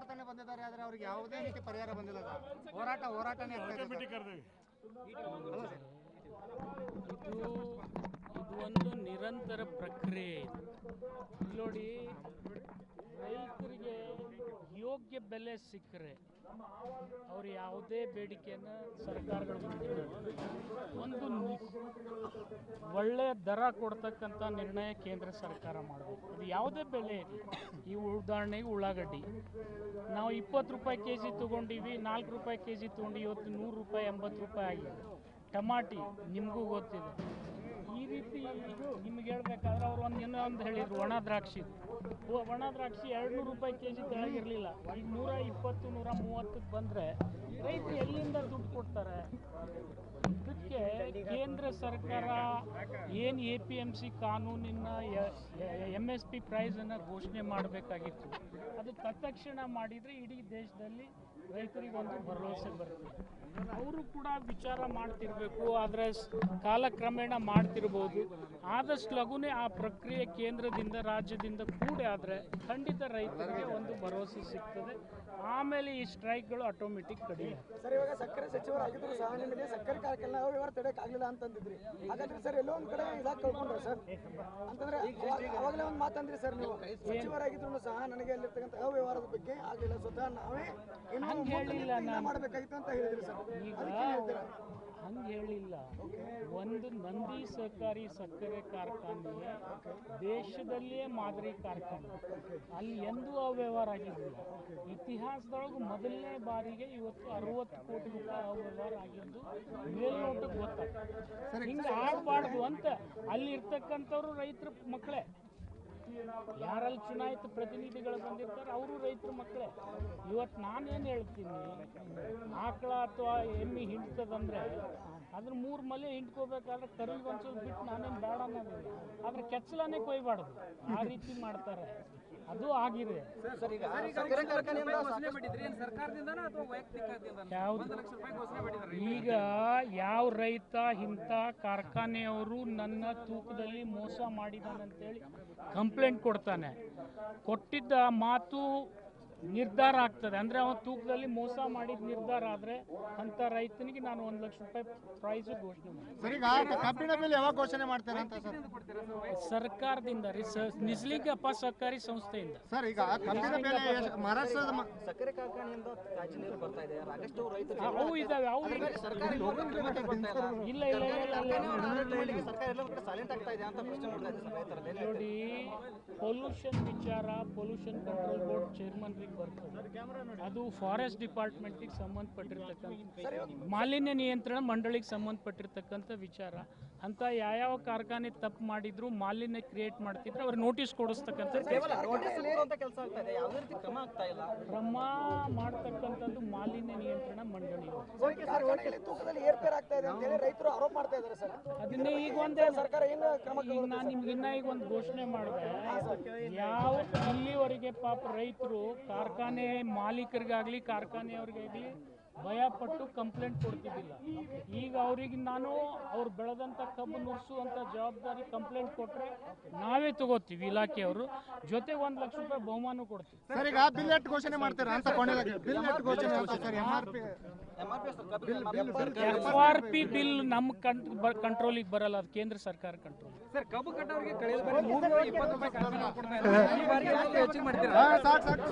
ಮಾಡ್ತಾನೆ ಬಂದಿದ್ದಾರೆ ಆದ್ರೆ ಅವ್ರಿಗೆ ಯಾವುದೇ ರೀತಿ ಪರಿಹಾರ ಬಂದಿಲ್ಲ ಸರ್ ಹೋರಾಟ ಹೋರಾಟನೇ ಆಗ್ತಾ ಇದೆ ಸರ್. ಅಲ್ಲ ಸರ್ ಇದು ಇದು ಒಂದು ನಿರಂತರ ಪ್ರಕ್ರಿಯೆ ಇದು. ಇಲ್ಲಿ ನೋಡಿ ರೈತರಿಗೆ ಯೋಗ್ಯ ಬೆಲೆ ಸಿಕ್ಕರೆ ಅವ್ರು ಯಾವುದೇ ಬೇಡಿಕೆಯನ್ನು ಸರ್ಕಾರಗಳು. ಒಂದು ನಿ- ಒಳ್ಳೆಯ ದರ ಕೊಡ್ತಕ್ಕಂಥ ನಿರ್ಣಯ ಕೇಂದ್ರ ಸರ್ಕಾರ ಮಾಡಬೇಕು. ಅದು ಯಾವುದೇ ಬೆಲೆ ಇರಲಿ. ಈ ಉದಾಹರಣೆಗೆ ಉಳ್ಳಾಗಡ್ಡಿ. ನಾವು ಇಪ್ಪತ್ತು ರೂಪಾಯಿ ಕೆ ಜಿ ತೊಗೊಂಡಿವಿ, ನಾಲ್ಕು ರೂಪಾಯಿ ಕೆ ಜಿ ತೊಗೊಂಡು ಇವತ್ತು ನೂರು ರೂಪಾಯಿ, ಎಂಬತ್ತು ರೂಪಾಯಿ ಆಗಿದೆ. ಟಮಾಟಿ, ನಿಮಗೂ ಗೊತ್ತಿದೆ. ಈ ರೀತಿ ನಿಮ್ಗೆ ಹೇಳ್ಬೇಕಾದ್ರೆ ಅವ್ರು ಒಂದು ಏನೋ ಒಂದು ಹೇಳಿದ್ರು, ಒಣ ದ್ರಾಕ್ಷಿ. ಒಣ ದ್ರಾಕ್ಷಿ ಎರಡು ರೂಪಾಯಿ ಕೆ ಜಿ ತೆಳಗಿರಲಿಲ್ಲ. ಈಗ ನೂರ ಇಪ್ಪತ್ತು, ನೂರ ಮೂವತ್ತಕ್ಕೆ ಬಂದರೆ ರೈತರು ಎಲ್ಲಿಂದ ದುಡ್ಡು ಕೊಡ್ತಾರೆ? ಇದಕ್ಕೆ ಕೇಂದ್ರ ಸರ್ಕಾರ ಏನು ಎ ಪಿ ಎಂ ಸಿ ಕಾನೂನಿನ ಎಂ ಎಸ್ ಪಿ ಪ್ರೈಸನ್ನು ಘೋಷಣೆ ಮಾಡಬೇಕಾಗಿತ್ತು. ಅದು ತತ್ಕ್ಷಣ ಮಾಡಿದರೆ ಇಡೀ ದೇಶದಲ್ಲಿ ರೈತರಿಗೆ ಒಂದು ಭರವಸೆ ಬರುತ್ತೆ. ಅವರು ಕೂಡ ವಿಚಾರ ಮಾಡ್ತಿರ್ಬೇಕು, ಆದರೆ ಕಾಲಕ್ರಮೇಣ ಮಾಡ್ತಿರ್ಬೋದು. ಆದಷ್ಟು ಲಘುನೇ ಆ ಪ್ರಕ್ರಿಯೆ ಕೇಂದ್ರದಿಂದ ರಾಜ್ಯದಿಂದ ಕೂಡ ಆದರೆ ಖಂಡಿತ ರೈತರಿಗೆ ಒಂದು ಭರವಸೆ ಸಿಗ್ತದೆ. ಆಮೇಲೆ ಈ ಸ್ಟ್ರೈಕ್ಗಳು ಆಟೋಮೆಟಿಕ್ ಕಡಿಮೆ. ಸರ್, ಇವಾಗ ಸಕ್ಕರೆ ಸಹ ಸಕ್ಕರೆ ಯಾವ ವ್ಯವಹಾರ ತಡೆಯಕ್ಕೆ ಆಗಲಿಲ್ಲ ಅಂತಂದಿದ್ರಿ. ಹಾಗಾದ್ರೆ ಸರ್ ಎಲ್ಲೋ ಒಂದ್ ಕಡೆ ಇದಾಗಿ ಕಳ್ಕೊಂಡ್ರೆ ಸರ್? ಅಂತಂದ್ರೆ ಅವಾಗ- ಅವಾಗಲೇ ಒಂದು ಮಾತಂದ್ರಿ ಸರ್ ನೀವು. ಸಚಿವರಾಗಿದ್ರು ಸಹ ನನಗೆ ಅಲ್ಲಿರ್ತಕ್ಕಂಥ ಅವ್ಯವಹಾರದ ಬಗ್ಗೆ ಆಗಲಿಲ್ಲ. ಸ್ವತಃ ನಾವೇ ಇನ್ನೂ. ಮಾಡಬೇಕಾಗಿತ್ತು ಅಂತ ಹೇಳಿದ್ರಿ ಸರ್. ಅದಕ್ಕೆ ಹೇಳ್ತೀರಾ? ಹಂಗೆ ಹೇಳಿಲ್ಲ. ಒಂದು ನಂದಿ ಸಹಕಾರಿ ಸಕ್ಕರೆ ಕಾರ್ಖಾನೆ ದೇಶದಲ್ಲಿಯೇ ಮಾದರಿ ಕಾರ್ಖಾನೆ. ಅಲ್ಲಿ ಎಂದೂ ಅವ್ಯವಹಾರ ಆಗಿರಲಿಲ್ಲ. ಇತಿಹಾಸದೊಳಗೆ ಮೊದಲನೇ ಬಾರಿಗೆ ಇವತ್ತು ಅರವತ್ತು ಕೋಟಿ ರೂಪಾಯಿ ಅವ್ಯವಹಾರ ಆಗಿದ್ದು ಮೇಲ್ನೋಟಕ್ಕೆ ಗೊತ್ತಾಗ್ತದೆ. ಹಿಂಗೆ ಆಗಬಾರ್ದು ಅಂತ ಅಲ್ಲಿ ಇರ್ತಕ್ಕಂಥವ್ರು ರೈತರ ಮಕ್ಕಳೇ. ಯಾರಲ್ಲಿ ಚುನಾಯಿತ ಪ್ರತಿನಿಧಿಗಳು ಬಂದಿರ್ತಾರೆ, ಅವರು ರೈತರ ಮಕ್ಕಳೇ. ಇವತ್ತು ನಾನೇನು ಹೇಳ್ತೀನಿ, ಆಕಳ ಅಥವಾ ಎಮ್ಮೆ ಹಿಂಡ್ತದಂದ್ರೆ, ಅದ್ರ ಮೂರು ಮಲೆ ಹಿಂಡ್ಕೋಬೇಕಾದ್ರೆ ಕರುವಿಗೆ ಒಂಚೂರು ಬಿಟ್ಟು ನಾನೇನು ಬೇಡ ಅನ್ನೋದಿಲ್ಲ. ಆದ್ರೆ ಕೆಚ್ಚಲನೇ ಕೊಯ್ಬಾರ್ದು. ಆ ರೀತಿ ಮಾಡ್ತಾರೆ. ಅದು ಆಗಿದೆ. ಈಗ ಯಾವ ರೈತ, ಇಂಥ ಕಾರ್ಖಾನೆಯವರು ನನ್ನ ತೂಕದಲ್ಲಿ ಮೋಸ ಮಾಡಿದಾನಂತೇಳಿ ಕಂಪ್ಲೇಂಟ್ ಕೊಡ್ತಾನೆ. ಕೊಟ್ಟಿದ್ದ ಮಾತು ನಿರ್ಧಾರ ಆಗ್ತದೆ. ಅಂದರೆ ಅವನ ತೂಕದಲ್ಲಿ ಮೋಸ ಮಾಡಿದ ನಿರ್ಧಾರ ಆದರೆ ಅಂತ ರೈತನಿಗೆ ನಾನು ಒಂದು ಲಕ್ಷ ರೂಪಾಯಿ ಪ್ರೈಸ್ ಘೋಷಣೆ ಮಾಡ್ತೀನಿ. ಸರ್ ಈಗ ಕಬ್ಬಿಣ ಯಾವಾಗ ಘೋಷಣೆ ಮಾಡ್ತಾರೆ ಅಂತ ಸರ್? ಸರ್ಕಾರದಿಂದ ರೀ ಸ ನಿಸ್ಲಿಂಗಪ್ಪ ಸಹಕಾರಿ ಸಂಸ್ಥೆಯಿಂದ. ಸರ್ ಈಗ ಮಹಾರಾಷ್ಟ್ರದ ಸಕ್ಕರೆ ಕಾರ್ಖಾನೆಯಿಂದ ಬರ್ತಾ ಇದೆ. ರೈತರು. ಅವು ಇದಾವೆ ಅವು ಸರ್ಕಾರ ಇಲ್ಲ ಇಲ್ಲ. ಇಲ್ಲ ಇಲ್ಲ ಸರ್ಕಾರ ಎಲ್ಲ ಕಡೆ ಸೈಲೆಂಟ್ ಆಗ್ತಾ ಇದೆ ಅಂತ ಪ್ರಶ್ನೆ ಮಾಡ್ತಾ ಇದೆ ನೋಡಿ ಪೊಲ್ಯೂಷನ್ ವಿಚಾರ ಪೊಲ್ಯೂಷನ್ ಕಂಟ್ರೋಲ್ ಬೋರ್ಡ್ ಚೇರ್ಮನ್ರಿಗೆ ಬರ್ತದೆ ಅದು ಫಾರೆಸ್ಟ್ ಡಿಪಾರ್ಟ್ಮೆಂಟಿಗೆ ಸಂಬಂಧಪಟ್ಟಿರ್ತಕ್ಕಂಥ ಮಾಲಿನ್ಯ ನಿಯಂತ್ರಣ ಮಂಡಳಿಗೆ ಸಂಬಂಧಪಟ್ಟಿರ್ತಕ್ಕಂಥ ವಿಚಾರ. ಅಂತ ಯಾವ್ಯಾವ ಕಾರ್ಖಾನೆ ತಪ್ಪು ಮಾಡಿದ್ರು ಮಾಲಿನ್ಯ ಕ್ರಿಯೇಟ್ ಮಾಡ್ತಿದ್ರು ಅವ್ರಿಗೆ ನೋಟಿಸ್ ಕೊಡಿಸ್ತಕ್ಕಂಥ ಕೇವಲ ಅಂತ ಕೆಲಸ ಆಗ್ತಾ ಇದೆ. ರೀತಿ ಕ್ರಮ ಆಗ್ತಾ ಇಲ್ಲ. ಕ್ರಮ ಮಾಡ್ತಕ್ಕಂಥದ್ದು ಮಾಲಿನ್ಯ ನಿಯಂತ್ರಣ ಮಂಡಳಿ. ಅದನ್ನ ತೂಕದಲ್ಲಿ ಏರ್ಪೇರ್ ಆಗ್ತಾ ಅಂತ ಹೇಳಿ ರೈತರು ಆರೋಪ ಮಾಡ್ತಾ ಇದ್ದಾರೆ ಸರ್. ಅದನ್ನೇ ಈಗ ಒಂದೇ ಸರ್ಕಾರ ಏನು ಕ್ರಮ ಈಗ ನಾನು ನಿಮ್ಗೆ ಇನ್ನ ಈಗ ಒಂದು ಘೋಷಣೆ ಮಾಡಿದೆ. ಯಾವ ಇಲ್ಲಿವರೆಗೆ ಪಾಪ ರೈತರು ಕಾರ್ಖಾನೆ ಮಾಲೀಕರಿಗಾಗ್ಲಿ ಕಾರ್ಖಾನೆಯವ್ರಿಗಾಗ್ಲಿ ಭಯ ಪಟ್ಟು ಕಂಪ್ಲೇಂಟ್ ಕೊಡ್ತಿದ್ದಿಲ್ಲ. ಈಗ ಅವ್ರಿಗೆ ನಾನು ಅವ್ರು ಬೆಳೆದಂಥ ಕಬ್ಬು ನುರಿಸುವಂಥ ಜವಾಬ್ದಾರಿ ಕಂಪ್ಲೇಂಟ್ ಕೊಟ್ಟರೆ ನಾವೇ ತಗೋತೀವಿ ಇಲಾಖೆಯವರು. ಜೊತೆ ಒಂದು ಲಕ್ಷ ರೂಪಾಯಿ ಬಹುಮಾನ ಕೊಡ್ತೀವಿ. ಸರ್ ಈಗ ಬಿಲ್ ಎಟ್ ಘೋಷಣೆ ಮಾಡ್ತೀರಾ ಅಂತ ಕೊನೆಗೆ ಬಿಲ್ ಎಟ್ ಘೋಷಣೆ ಅಂತ sir? M R P F R P bill ನಮ್ಮ ಕಂಟ್ರೋಲಿಗೆ ಬರಲ್ಲ ಅದು ಕೇಂದ್ರ ಸರ್ಕಾರ ಕಂಟ್ರೋಲ್ ಸರ್ ಕಬ್ಬು ಕಟ್ಟೋರಿಗೆ ಕಳೆದ ಬಾರಿ ಮೂರು ಇಪ್ಪತ್ತು ರೂಪಾಯಿ ಕಾಂಗ್ರೆಸ್ ಕೊಡ್ತಾ ಇದ್ದಾರೆ ಈ ಬಾರಿ ಯಾಕೆ ಹೆಚ್ಚಿಗೆ ಮಾಡ್ತೀರಾ? ಸಾಕು ಸಾಕು.